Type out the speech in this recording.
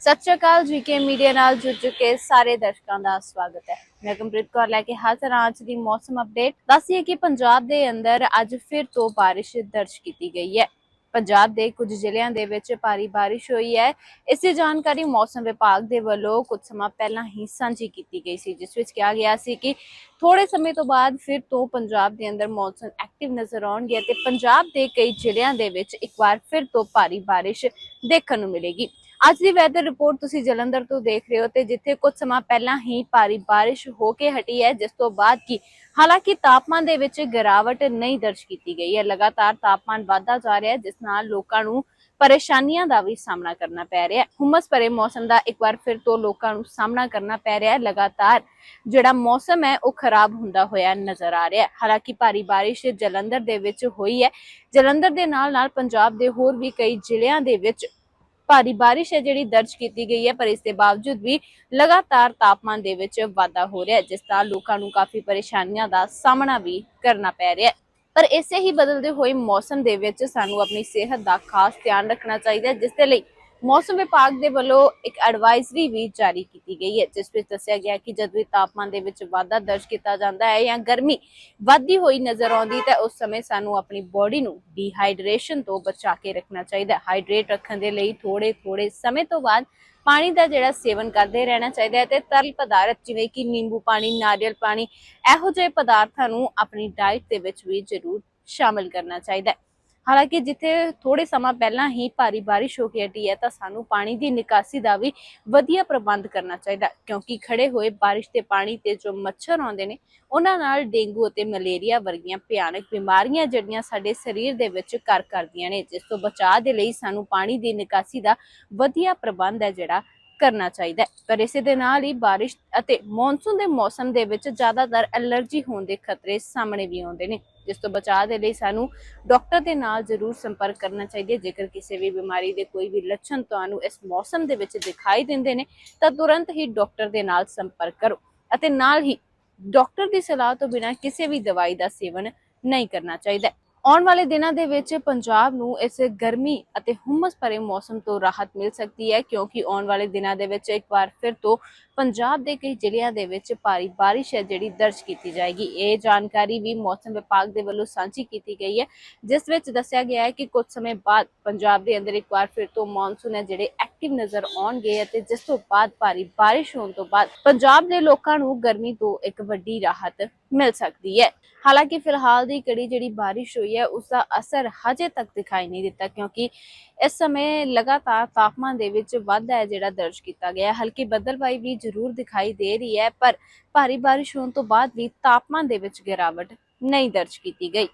ਸਤਿ ਸ਼੍ਰੀ ਅਕਾਲ GK media ਨਾਲ ਜੁੜ ਚੁੱਕੇ ਸਾਰੇ ਦਰਸ਼ਕਾਂ ਦਾ ਸਵਾਗਤ ਹੈ। ਮੈਂ ਕਮਪ੍ਰੀਤ ਕੌਰ ਲੈ ਕੇ ਹਾਜ਼ਰ ਹਾਂ ਅੱਜ ਦੀ ਮੌਸਮ ਅਪਡੇਟ ਦੱਸੀਏ ਕਿ ਪੰਜਾਬ ਦੇ ਅੰਦਰ ਅੱਜ ਫਿਰ ਤੋਂ ਬਾਰਿਸ਼ ਦਰਜ ਕੀਤੀ ਗਈ ਹੈ। ਪੰਜਾਬ ਦੇ ਕੁਝ ਜ਼ਿਲ੍ਹਿਆਂ ਦੇ ਵਿੱਚ ਭਾਰੀ ਬਾਰਿਸ਼ ਹੋਈ ਹੈ। ਇਸ ਦੀ ਜਾਣਕਾਰੀ ਮੌਸਮ ਵਿਭਾਗ ਦੇ ਵੱਲੋਂ ਕੁਝ ਸਮਾਂ ਪਹਿਲਾਂ ਹੀ ਸਾਂਝੀ ਕੀਤੀ ਗਈ ਸੀ, ਜਿਸ ਵਿੱਚ ਕਿਹਾ ਗਿਆ ਸੀ ਕਿ ਥੋੜੇ ਸਮੇਂ ਤੋਂ ਬਾਅਦ ਫਿਰ ਤੋਂ ਪੰਜਾਬ ਦੇ ਅੰਦਰ ਮੌਨਸੂਨ ਐਕਟਿਵ ਨਜ਼ਰ ਆਉਣਗੇ ਅਤੇ ਪੰਜਾਬ ਦੇ ਕਈ ਜ਼ਿਲ੍ਹਿਆਂ ਦੇ ਵਿੱਚ ਇੱਕ ਵਾਰ ਫਿਰ ਤੋਂ ਭਾਰੀ ਬਾਰਿਸ਼ ਦੇਖਣ ਨੂੰ ਮਿਲੇਗੀ। ਅੱਜ ਦੀ ਵੈਦਰ ਰਿਪੋਰਟ ਤੁਸੀਂ ਜਲੰਧਰ ਤੋਂ ਦੇਖ ਰਹੇ ਹੋ ਤੇ ਜਿੱਥੇ ਕੁਝ ਸਮਾਂ ਪਹਿਲਾਂ ਹੀ ਭਾਰੀ ਬਾਰਿਸ਼ ਹੋ ਕੇ ਹਟੀ ਹੈ, ਜਿਸ ਤੋਂ ਬਾਅਦ ਕੀ ਹਾਲਾਂਕਿ ਤਾਪਮਾਨ ਦੇ ਵਿੱਚ ਗਿਰਾਵਟ ਨਹੀਂ ਦਰਜ ਕੀਤੀ ਗਈ ਹੈ। ਲਗਾਤਾਰ ਤਾਪਮਾਨ ਵਧਦਾ ਜਾ ਰਿਹਾ ਹੈ, ਜਿਸ ਨਾਲ ਲੋਕਾਂ ਨੂੰ ਪਰੇਸ਼ਾਨੀਆਂ ਦਾ ਵੀ ਸਾਹਮਣਾ ਕਰਨਾ ਪੈ ਰਿਹਾ ਹੈ। ਹੁਮਸ ਭਰੇ ਮੌਸਮ ਦਾ ਇੱਕ ਵਾਰ ਫਿਰ ਤੋਂ ਲੋਕਾਂ ਨੂੰ ਸਾਹਮਣਾ ਕਰਨਾ ਪੈ ਰਿਹਾ ਹੈ। ਲਗਾਤਾਰ ਜਿਹੜਾ ਮੌਸਮ ਹੈ, ਉਹ ਖਰਾਬ ਹੁੰਦਾ ਹੋਇਆ ਨਜ਼ਰ ਆ ਰਿਹਾ ਹੈ। ਹਾਲਾਂਕਿ ਭਾਰੀ ਬਾਰਿਸ਼ ਜਲੰਧਰ ਦੇ ਵਿੱਚ ਹੋਈ ਹੈ। ਜਲੰਧਰ ਦੇ ਨਾਲ ਨਾਲ ਪੰਜਾਬ ਦੇ ਹੋਰ ਵੀ ਕਈ ਜ਼ਿਲ੍ਹਿਆਂ ਦੇ ਵਿੱਚ ਭਾਰੀ ਬਾਰਿਸ਼ ਹੈ ਜਿਹੜੀ ਦਰਜ ਕੀਤੀ ਗਈ ਹੈ, ਪਰ ਇਸ ਦੇ ਬਾਵਜੂਦ ਵੀ ਲਗਾਤਾਰ ਤਾਪਮਾਨ ਦੇ ਵਿੱਚ ਵਾਧਾ ਹੋ ਰਿਹਾ ਹੈ, ਜਿਸ ਨਾਲ ਲੋਕਾਂ ਨੂੰ ਕਾਫੀ ਪਰੇਸ਼ਾਨੀਆਂ ਦਾ ਸਾਹਮਣਾ ਵੀ ਕਰਨਾ ਪੈ ਰਿਹਾ ਹੈ। ਪਰ ਇਸੇ ਹੀ ਬਦਲਦੇ ਹੋਏ ਮੌਸਮ ਦੇ ਵਿੱਚ ਸਾਨੂੰ ਆਪਣੀ ਸਿਹਤ ਦਾ ਖਾਸ ਧਿਆਨ ਰੱਖਣਾ ਚਾਹੀਦਾ ਹੈ, ਜਿਸ ਦੇ ਲਈ ਮੌਸਮ ਵਿਭਾਗ ਦੇ ਵੱਲੋਂ ਇੱਕ ਐਡਵਾਈਜ਼ਰੀ ਵੀ ਜਾਰੀ ਕੀਤੀ ਗਈ ਹੈ, ਜਿਸ ਵਿੱਚ ਦੱਸਿਆ ਗਿਆ ਕਿ ਜਦ ਵੀ ਤਾਪਮਾਨ ਦੇ ਵਿੱਚ ਵਾਧਾ ਦਰਜ ਕੀਤਾ ਜਾਂਦਾ ਹੈ ਜਾਂ ਗਰਮੀ ਵੱਧਦੀ ਹੋਈ ਨਜ਼ਰ ਆਉਂਦੀ ਤਾਂ ਉਸ ਸਮੇਂ ਸਾਨੂੰ ਆਪਣੀ ਬੋਡੀ ਨੂੰ ਡੀਹਾਈਡਰੇਸ਼ਨ ਤੋਂ ਬਚਾ ਕੇ ਰੱਖਣਾ ਚਾਹੀਦਾ ਹੈ। ਹਾਈਡਰੇਟ ਰੱਖਣ ਦੇ ਲਈ ਥੋੜੇ ਥੋੜੇ ਸਮੇਂ ਤੋਂ ਬਾਅਦ ਪਾਣੀ ਦਾ ਜਿਹੜਾ ਸੇਵਨ ਕਰਦੇ ਰਹਿਣਾ ਚਾਹੀਦਾ ਹੈ ਤੇ ਤਰਲ ਪਦਾਰਥ, ਜਿਵੇਂ ਕਿ ਨਿੰਬੂ ਪਾਣੀ, ਨਾਰੀਅਲ ਪਾਣੀ, ਇਹੋ ਜਿਹੇ ਪਦਾਰਥਾਂ ਨੂੰ ਆਪਣੀ ਡਾਈਟ ਦੇ ਵਿੱਚ ਵੀ ਜ਼ਰੂਰ ਸ਼ਾਮਿਲ ਕਰਨਾ ਚਾਹੀਦਾ ਹੈ। ਹਾਲਾਂਕਿ ਜਿੱਥੇ ਥੋੜੇ ਸਮਾਂ ਪਹਿਲਾਂ ਹੀ ਭਾਰੀ ਬਾਰਿਸ਼ ਹੋ ਕੇ ਹਟੀ ਹੈ, ਤਾਂ ਸਾਨੂੰ ਪਾਣੀ ਦੀ ਨਿਕਾਸੀ ਦਾ ਵੀ ਵਧੀਆ ਪ੍ਰਬੰਧ ਕਰਨਾ ਚਾਹੀਦਾ ਕਿਉਂਕਿ ਖੜੇ ਹੋਏ ਬਾਰਿਸ਼ ਦੇ ਪਾਣੀ ਤੇ ਜੋ ਮੱਛਰ ਆਉਂਦੇ ਨੇ, ਉਹਨਾਂ ਨਾਲ ਡੇਂਗੂ ਅਤੇ ਮਲੇਰੀਆ ਵਰਗੀਆਂ ਭਿਆਨਕ ਬਿਮਾਰੀਆਂ ਜਿਹੜੀਆਂ ਸਾਡੇ ਸਰੀਰ ਦੇ ਵਿੱਚ ਕਰ ਕਰਦੀਆਂ ਨੇ, ਜਿਸ ਤੋਂ ਬਚਾਅ ਦੇ ਲਈ ਸਾਨੂੰ ਪਾਣੀ ਦੀ ਨਿਕਾਸੀ ਦਾ ਵਧੀਆ ਪ੍ਰਬੰਧ ਹੈ ਜਿਹੜਾ ਕਰਨਾ ਚਾਹੀਦਾ ਹੈ। ਪਰ ਇਸੇ ਦੇ ਨਾਲ ਹੀ ਬਾਰਿਸ਼ ਅਤੇ ਮੌਨਸੂਨ ਦੇ ਮੌਸਮ ਦੇ ਵਿੱਚ ਜ਼ਿਆਦਾਤਰ ਐਲਰਜੀ ਹੋਣ ਦੇ ਖਤਰੇ ਸਾਹਮਣੇ ਵੀ ਆਉਂਦੇ ਨੇ। ਜਿਸ ਤੋਂ ਬਚਾਅ ਦੇ ਲਈ ਸਾਨੂੰ ਡਾਕਟਰ ਦੇ ਨਾਲ ਜ਼ਰੂਰ ਸੰਪਰਕ ਕਰਨਾ ਚਾਹੀਦਾ ਹੈ। ਜੇਕਰ ਕਿਸੇ ਵੀ ਬਿਮਾਰੀ ਦੇ ਕੋਈ ਵੀ ਲੱਛਣ ਤੁਹਾਨੂੰ ਇਸ ਮੌਸਮ ਦੇ ਵਿੱਚ ਦਿਖਾਈ ਦਿੰਦੇ ਨੇ, ਤਾਂ ਤੁਰੰਤ ਹੀ ਡਾਕਟਰ ਦੇ ਨਾਲ ਸੰਪਰਕ ਕਰੋ ਅਤੇ ਨਾਲ ਹੀ ਡਾਕਟਰ ਦੀ ਸਲਾਹ ਤੋਂ ਬਿਨਾਂ ਕਿਸੇ ਵੀ ਦਵਾਈ ਦਾ ਸੇਵਨ ਨਹੀਂ ਕਰਨਾ ਚਾਹੀਦਾ ਆਉਣ ਵਾਲੇ ਦਿਨਾਂ ਦੇ ਵਿੱਚ ਪੰਜਾਬ ਨੂੰ ਇਸ ਗਰਮੀ ਅਤੇ ਹੁਮਸ ਭਰੇ ਮੌਸਮ ਤੋਂ ਰਾਹਤ ਮਿਲ ਸਕਦੀ ਹੈ, ਕਿਉਂਕਿ ਆਉਣ ਵਾਲੇ ਦਿਨਾਂ ਦੇ ਵਿੱਚ ਇੱਕ ਵਾਰ ਫਿਰ ਤੋਂ ਪੰਜਾਬ ਦੇ ਕਈ ਜ਼ਿਲ੍ਹਿਆਂ ਦੇ ਵਿੱਚ ਭਾਰੀ ਬਾਰਿਸ਼ ਹੈ, ਜਿਹੜੀ ਦਰਜ ਕੀਤੀ ਜਾਏਗੀ। ਇਹ ਜਾਣਕਾਰੀ ਵੀ ਮੌਸਮ ਵਿਭਾਗ ਦੇ ਵੱਲੋਂ ਸਾਂਝੀ ਕੀਤੀ ਗਈ ਹੈ, ਜਿਸ ਵਿੱਚ ਦੱਸਿਆ ਗਿਆ ਹੈ ਕਿ ਕੁਝ ਸਮੇਂ ਬਾਅਦ ਪੰਜਾਬ ਦੇ ਅੰਦਰ ਇੱਕ ਵਾਰ ਫਿਰ ਤੋਂ ਮੌਨਸੂਨ ਹੈ, ਜਿਹੜੇ ਐਕਟਿਵ ਨਜ਼ਰ ਆਉਣਗੇ ਅਤੇ ਜਿਸ ਤੋਂ ਬਾਅਦ ਭਾਰੀ ਬਾਰਿਸ਼ ਹੋਣ ਤੋਂ ਬਾਅਦ ਪੰਜਾਬ ਦੇ ਲੋਕਾਂ ਨੂੰ ਗਰਮੀ ਤੋਂ ਇੱਕ ਵੱਡੀ ਰਾਹਤ ਮਿਲ ਸਕਦੀ ਹੈ। ਹਾਲਾਂਕਿ ਫਿਲਹਾਲ ਦੀ ਕੜੀ ਜਿਹੜੀ ਬਾਰਿਸ਼ ਹੋਈ ਹੈ ਉਸ ਦਾ ਅਸਰ ਹਜੇ ਤੱਕ ਦਿਖਾਈ ਨਹੀਂ ਦਿੱਤਾ ਕਿਉਂਕਿ ਇਸ ਸਮੇਂ ਲਗਾਤਾਰ ਤਾਪਮਾਨ ਦੇ ਵਿੱਚ ਵਾਧਾ ਹੈ ਜਿਹੜਾ ਦਰਜ ਕੀਤਾ ਗਿਆ ਹਲਕੀ ਬੱਦਲਬਾਈ ਵੀ ਜ਼ਰੂਰ ਦਿਖਾਈ ਦੇ ਰਹੀ ਹੈ, ਪਰ ਭਾਰੀ ਬਾਰਿਸ਼ ਹੋਣ ਤੋਂ ਬਾਅਦ ਵੀ ਤਾਪਮਾਨ ਦੇ ਵਿੱਚ ਗਿਰਾਵਟ ਨਹੀਂ ਦਰਜ ਕੀਤੀ ਗਈ।